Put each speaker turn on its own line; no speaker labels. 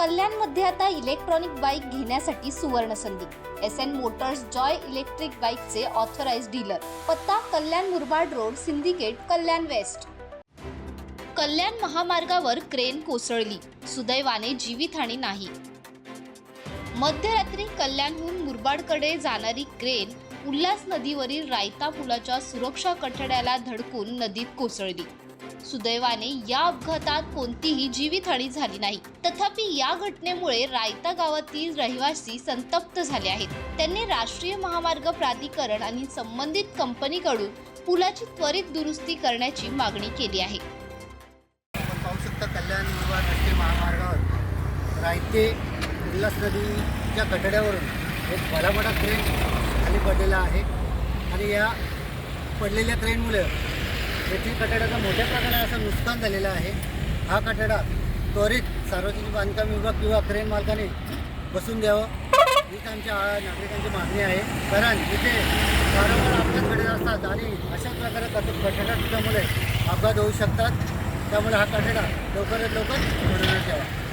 कल्याणमध्ये आता electronic bike घेण्यासाठी सुवर्ण संधी. S N Motors Joy electric बाईकचे ऑथराइज डीलर पत्ता Kalyan Murbad road Syndicate Kalyan west. Kalyan महामार्गावर क्रेन कोसळली. सुदैवाने जीवितहानी नाही. मध्यरात्री कल्याणहून मुरबाडकडे जाणारी क्रेन उल्हास नदीवरील रायता पुलाच्या सुरक्षा कठड्याला धडकून नदीत कोसळली. सुदैवाने या अपघातात कोणतीही जीवितहानी झाली नाही. तथापि या घटनेमुळे रायता गावातील रहिवासी संतप्त झाले आहेत. त्यांनी राष्ट्रीय महामार्ग प्राधिकरण आणि संबंधित कंपनीकडून पुलाची त्वरित दुरुस्ती करण्याची मागणी केली आहे.
आपण पाहू शकता कल्याण मुरबाड राष्ट्रीय महामार्गावर रायते उल्हास नदीच्या कठड्यावरून एक भलामोठा ट्रेन खाली पडलेला आहे. आणि या पडलेल्या ट्रेनमुळे येथील कठड्याचं मोठ्या प्रमाणात असं नुकसान झालेलं आहे. हा कठडा त्वरित सार्वजनिक बांधकाम विभाग किंवा क्रेन मालकाने बसून द्यावं. हीच आमच्या नागरिकांची मागणी आहे. कारण इथे वारंवार अपघात घडत असतात आणि अशाच प्रकारे कट कठडा तुझ्यामुळे अपघात होऊ शकतात. त्यामुळे हा कठडा लवकरात लवकर बनवण्यात यावा.